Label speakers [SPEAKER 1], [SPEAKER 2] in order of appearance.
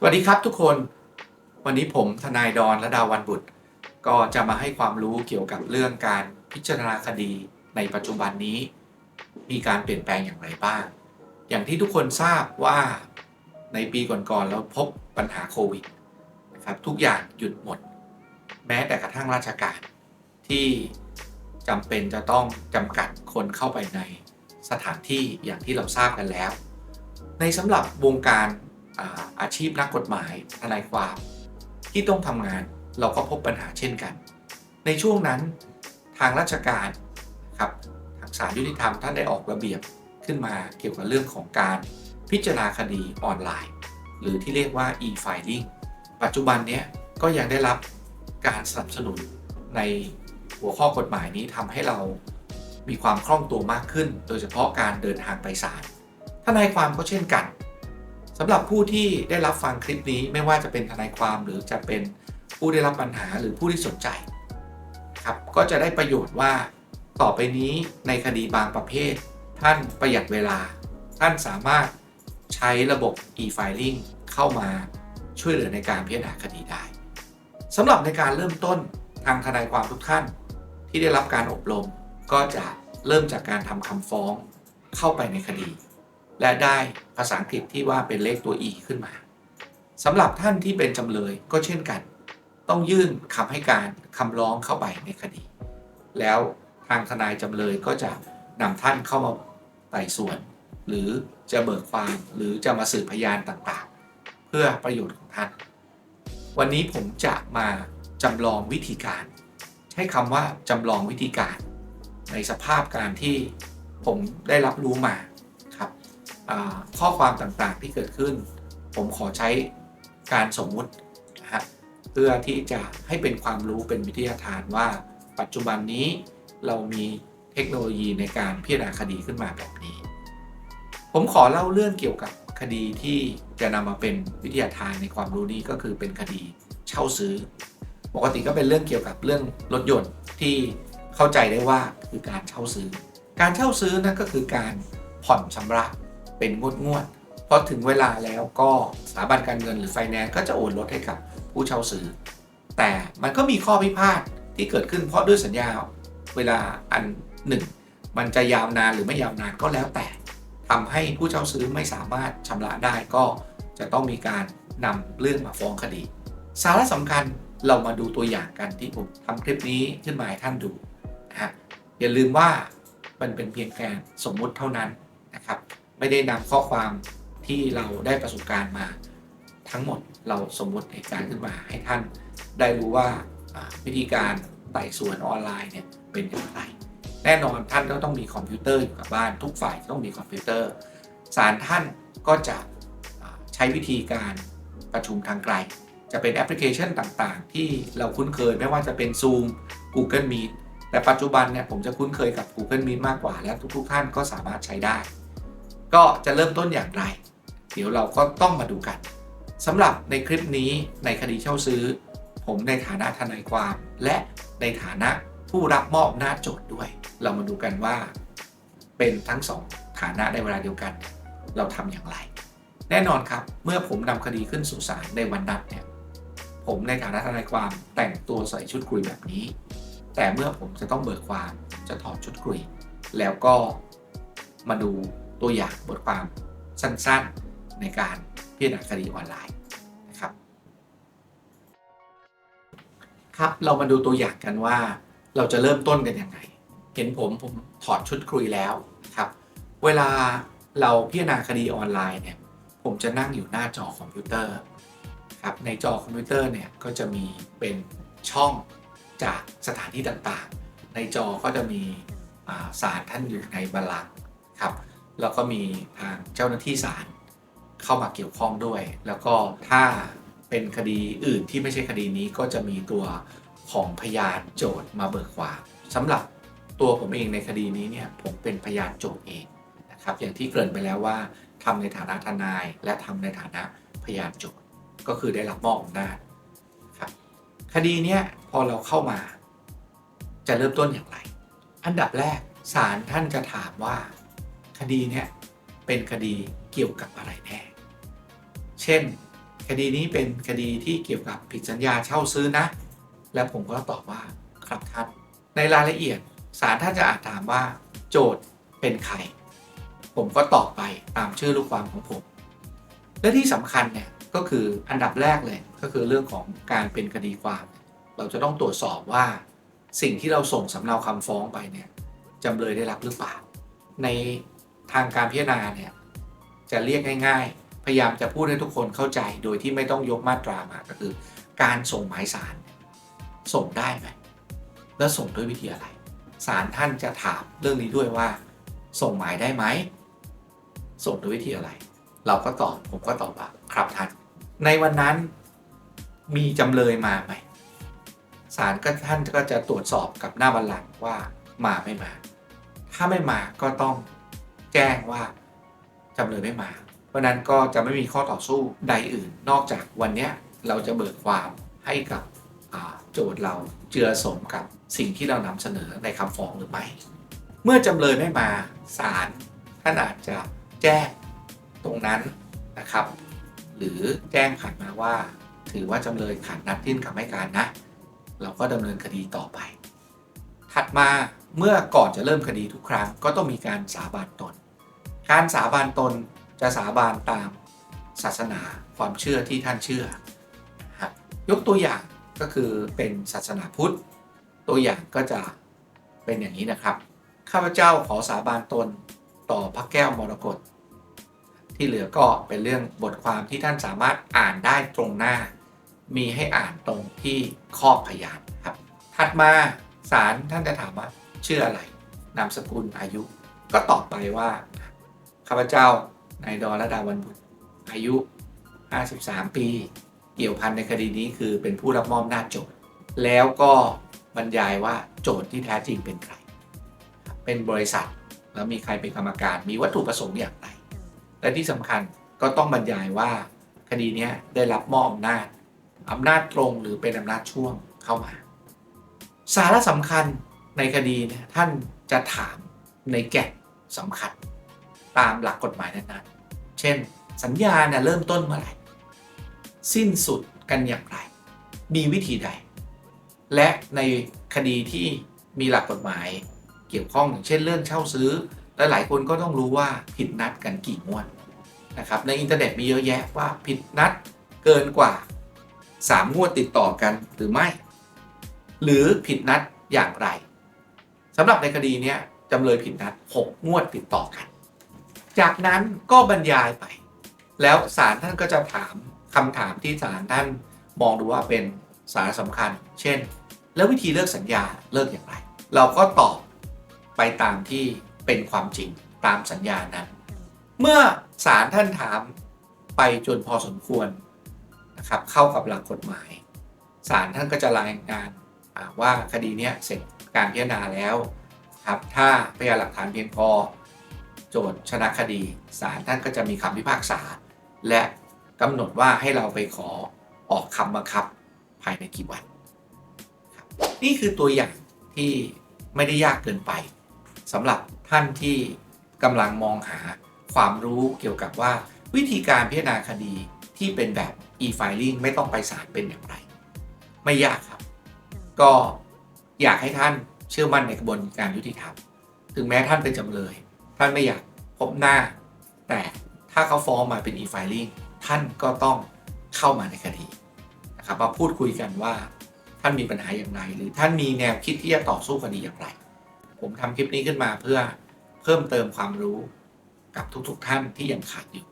[SPEAKER 1] สวัสดีครับทุกคน วันนี้ผมทนายดอนและดาวันบุตร ก็จะมาให้ความรู้เกี่ยวกับเรื่องการพิจารณาคดีในปัจจุบันนี้ มีการเปลี่ยนแปลงอย่างไรบ้าง อย่างที่ทุกคนทราบว่าในปีก่อนๆเราพบปัญหาโควิดนะครับทุกอย่างหยุดหมด แม้แต่กระทั่งราชการที่จำเป็นจะต้องจำกัดคนเข้าไปในสถานที่อย่างที่เราทราบกันแล้ว ในสำหรับวงการ อาชีพนักกฎหมายทนายความที่ต้องทำงานเราก็พบปัญหาเช่นกัน ในช่วงนั้นทางราชการครับทางศาลยุติธรรมท่านได้ออกระเบียบขึ้นมาเกี่ยวกับเรื่องของการพิจารณาคดีออนไลน์ หรือที่เรียกว่า e-filing ปัจจุบันนี้ก็ยังได้รับการสนับสนุนในหัวข้อกฎหมายนี้ทำให้เรามีความคล่องตัวมากขึ้น โดยเฉพาะการเดินทางไปศาลทนายความก็เช่นกัน สำหรับผู้ที่ได้รับฟังคลิปนี้ไม่ว่าจะเป็นทนายความหรือจะเป็นผู้ได้รับปัญหาหรือผู้ที่สนใจครับก็จะได้ประโยชน์ว่าต่อไปนี้ในคดีบางประเภท ท่านประหยัดเวลา ท่านสามารถใช้ระบบ e-filing เข้ามาช่วยเหลือในการพิจารณาคดีได้สำหรับในการเริ่มต้นทางทนายความทุกท่าน ที่ได้รับการอบรม ก็จะเริ่มจากการทำคำฟ้องเข้าไปในคดี และได้ภาษาอังกฤษที่ว่าเป็นเลขตัว e ขึ้นมาสำหรับท่านที่เป็นจำเลยก็เช่นกัน ต้องยื่นคำให้การคำร้องเข้าไปในคดี แล้วทางทนายจำเลยก็จะนำท่านเข้ามาไต่สวน หรือจะเบิกความหรือจะมาสืบพยานต่างๆ เพื่อประโยชน์ของท่าน วันนี้ผมจะมาจำลองวิธีการ ใช้คำว่าจำลองวิธีการ ในสภาพการที่ผมได้รับรู้มาครับอ่า ข้อความต่างๆที่เกิดขึ้น ผมขอใช้การสมมุตินะฮะเพื่อที่จะให้เป็นความรู้เป็นวิทยาทานว่า ปัจจุบันนี้เรามีเทคโนโลยีในการพิจารณาคดีขึ้นมาแบบนี้ ผมขอเล่าเรื่องเกี่ยวกับคดีที่จะนำมาเป็นวิทยาทานในความรู้นี้ก็คือเป็นคดีเช่าซื้อ ปกติก็เป็นเรื่องเกี่ยวกับเรื่องรถยนต์ที่เข้าใจได้ว่าคือการเช่าซื้อ การเช่าซื้อนั่นก็คือการผ่อนชำระ เป็นงวดงวดๆพอถึงเวลาแล้วก็สถาบันการเงินหรือไฟแนนซ์ก็จะโอนรถให้กับผู้เช่าซื้อ แต่มันก็มีข้อพิพาทที่เกิดขึ้นเพราะด้วยสัญญาเวลาอันหนึ่งมันจะยาวนานหรือไม่ยาวนานก็แล้วแต่ทำให้ผู้เช่าซื้อไม่สามารถชำระได้ก็จะต้องมีการนำเรื่องมาฟ้องคดี สาระสำคัญเรามาดูตัวอย่างกันที่ผมทำคลิปนี้ขึ้นมาให้ท่านดูนะฮะอย่าลืมว่ามันเป็นเพียงแค่สมมุติเท่านั้นนะครับ ไม่ได้นำข้อความที่เราได้ประสบการณ์มา ทั้งหมดเราสมมติเหตุการณ์ขึ้นมาให้ท่านได้รู้ว่าวิธีการไต่สวนออนไลน์เนี่ยเป็นอย่างไร แน่นอนท่านก็ต้องมีคอมพิวเตอร์อยู่กับบ้านทุกฝ่ายต้องมีคอมพิวเตอร์ศาลท่านก็จะใช้วิธีการประชุมทางไกล จะเป็นแอปพลิเคชันต่างๆ ที่เราคุ้นเคยไม่ว่าจะเป็น Zoom Google Meet แต่ปัจจุบันเนี่ยผมจะคุ้นเคยกับ Google Meet มากกว่า และทุกๆท่านก็สามารถใช้ได้ ก็จะเริ่มต้นอย่างไร เดี๋ยวเราก็ต้องมาดูกันสำหรับในคลิปนี้ในคดีเช่าซื้อ ผมในฐานะทนายความ และในฐานะผู้รับมอบอำนาจโจทย์ด้วย เรามาดูกันว่า เป็นทั้งสองฐานะในเวลาเดียวกัน เราทำอย่างไร แน่นอนครับเมื่อผมนำคดีขึ้นสู่ศาลในวันนัดเนี่ยผมในฐานะทนายความแต่งตัวใส่ชุดคุยแบบนี้ แต่เมื่อผมจะต้องเบิกความจะถอดชุดคุย แล้วก็มาดู ตัวอย่างบทความสั้นๆ ในการพิจารณาคดีออนไลน์นะครับครับเรามาดูตัวอย่างกันว่าเราจะเริ่มต้นกันยังไง เห็นผมผมถอดชุดคุยแล้วครับเวลาเราพิจารณาคดีออนไลน์เนี่ยผมจะนั่งอยู่หน้าจอคอมพิวเตอร์ครับในจอคอมพิวเตอร์เนี่ยก็จะมีเป็นช่องจากสถานที่ต่างๆ ในจอก็จะมีศาลท่านอยู่ในบัลลังก์ครับ แล้วก็มีทางเจ้าหน้าที่ศาลเข้ามาเกี่ยวข้องด้วย แล้วก็ถ้าเป็นคดีอื่นที่ไม่ใช่คดีนี้ก็จะมีตัวของพยานโจทย์มาเบิกความสำหรับตัวผมเองในคดีนี้เนี่ยผมเป็นพยานโจทย์เองนะครับอย่างที่เกริ่นไปแล้วว่าทำในฐานะทนายและทำในฐานะพยานโจทย์ก็คือได้รับมอบอำนาจครับคดีเนี้ยพอเราเข้ามาจะเริ่มต้นอย่างไร อันดับแรกศาลท่านจะถามว่า คดีเนี้ยเป็นคดีเกี่ยวกับอะไรแน่ เช่น คดีนี้เป็นคดีที่เกี่ยวกับผิดสัญญาเช่าซื้อนะ แล้วผมก็ตอบว่าครับท่านในรายละเอียดศาลท่านจะอาจถามว่า โจทย์เป็นใคร ผมก็ตอบไปตามชื่อลูกความของผม และที่สำคัญเนี่ยก็คืออันดับแรกเลยก็คือเรื่องของการเป็นคดีความ เราจะต้องตรวจสอบว่า สิ่งที่เราส่งสำเนาคำฟ้องไปเนี่ยจำเลยได้รับหรือเปล่า ใน ทางการพิจารณาเนี่ยจะเรียกง่าย ๆ พยายามจะพูดให้ทุกคนเข้าใจโดยที่ไม่ต้องยกมาตรามาก็คือ การส่งหมายสารส่งได้ไหมแล้วส่งด้วยวิธีอะไรศาลท่านจะถามเรื่องนี้ด้วยว่า ส่งหมายได้ไหม ส่งด้วยวิธีอะไร เราก็ตอบผมก็ตอบว่าครับท่าน ในวันนั้นมีจำเลยมาไหมศาลก็ท่านก็จะตรวจสอบกับหน้าบัลลังก์ว่ามาไม่มา ถ้าไม่มาก็ต้อง แจ้งว่าจำเลยไม่มา เพราะนั้นก็จะไม่มีข้อต่อสู้ใดอื่น นอกจากวันนี้เราจะเบิกความให้กับโจทย์เราเจือสมกับสิ่งที่เรานำเสนอในคำฟ้องหรือไม่ เมื่อจำเลยไม่มาศาลท่านอาจจะแจ้งตรงนั้นนะครับ หรือแจ้งผ่านมาว่า ถือว่าจำเลยขาดนัดยื่นคำให้การนะ เราก็ดำเนินคดีต่อไป ถัดมา เมื่อก่อนจะเริ่มคดีทุกครั้งก็ต้องมีการสาบานตน การสาบานตนจะสาบานตามศาสนาความเชื่อที่ท่านเชื่อ ยกตัวอย่างก็คือเป็นศาสนาพุทธ ตัวอย่างก็จะเป็นอย่างนี้นะครับ ข้าพเจ้าขอสาบานตนต่อพระแก้วมรกตที่เหลือก็เป็นเรื่องบทความที่ท่านสามารถอ่านได้ตรงหน้า มีให้อ่านตรงที่ข้อพยานครับ ถัดมาศาลท่านจะถามว่า ชื่ออะไร นามสกุลอายุ ก็ตอบไปว่าข้าพเจ้านายดอนและดาวันบุตรอายุ 53 ปี เกี่ยวพันในคดีนี้คือเป็นผู้รับมอบหน้าจโจทย์ แล้วก็บรรยายว่าโจทย์ที่แท้จริงเป็นใคร เป็นบริษัทแล้วมีใครเป็นกรรมการ มีวัตถุประสงค์อย่างไร และที่สำคัญก็ต้องบรรยายว่าคดีนี้ได้รับมอบอำนาจอำนาจตรงหรือเป็นอำนาจช่วงเข้ามา สาระสำคัญ ในคดีนะท่านจะถามในแก่นสำคัญ ตามหลักกฎหมายนั้นๆ เช่น สัญญาเนี่ยเริ่มต้นเมื่อไหร่ สิ้นสุดกันอย่างไร มีวิธีใด และในคดีที่มีหลักกฎหมายเกี่ยวข้องอย่างเช่นเรื่องเช่าซื้อ และหลายคนก็ต้องรู้ว่าผิดนัดกันกี่งวดนะครับในอินเทอร์เน็ตมีเยอะแยะว่าผิดนัดเกินกว่า 3 งวดติดต่อกันหรือไม่ หรือผิดนัดอย่างไร สำหรับในคดีนี้จำเลยผิดนัด6งวดติดต่อกัน จากนั้นก็บรรยายไป แล้วศาลท่านก็จะถามคำถามที่ศาลท่านมองดูว่าเป็นสาระสำคัญ เช่น แล้ววิธีเลิกสัญญาเลิกอย่างไร เราก็ตอบไปตามที่เป็นความจริงตามสัญญานั้น เมื่อศาลท่านถามไปจนพอสมควรนะครับเข้ากับหลักกฎหมายศาลท่านก็จะรายงานว่าคดีนี้เสร็จ การพิจารณาแล้วครับถ้าพยานหลักฐานเพียงพอ โจทย์ชนะคดีศาลท่านก็จะมีคำพิพากษา และกำหนดว่าให้เราไปขอออกคำบังคับภายในกี่วัน นี่คือตัวอย่างที่ไม่ได้ยากเกินไปสำหรับท่านที่กำลังมองหาความรู้เกี่ยวกับว่าวิธีการพิจารณาคดีที่เป็นแบบ e-filing ไม่ต้องไปศาลเป็นอย่างไร ไม่ยากครับ ก็ อยากให้ท่านเชื่อมั่นในกระบวนการยุติธรรม ถึงแม้ท่านเป็นจำเลย ท่านไม่อยากพบหน้า แต่ถ้าเขาฟ้องมาเป็น e-filing ท่านก็ต้องเข้ามาในคดีนะครับมาพูดคุยกันว่าท่านมีปัญหาอย่างไร หรือท่านมีแนวคิดที่จะต่อสู้คดีอย่างไร ผมทำคลิปนี้ขึ้นมาเพื่อเพิ่มเติมความรู้กับทุกๆทท่านที่ยังขาดอยู่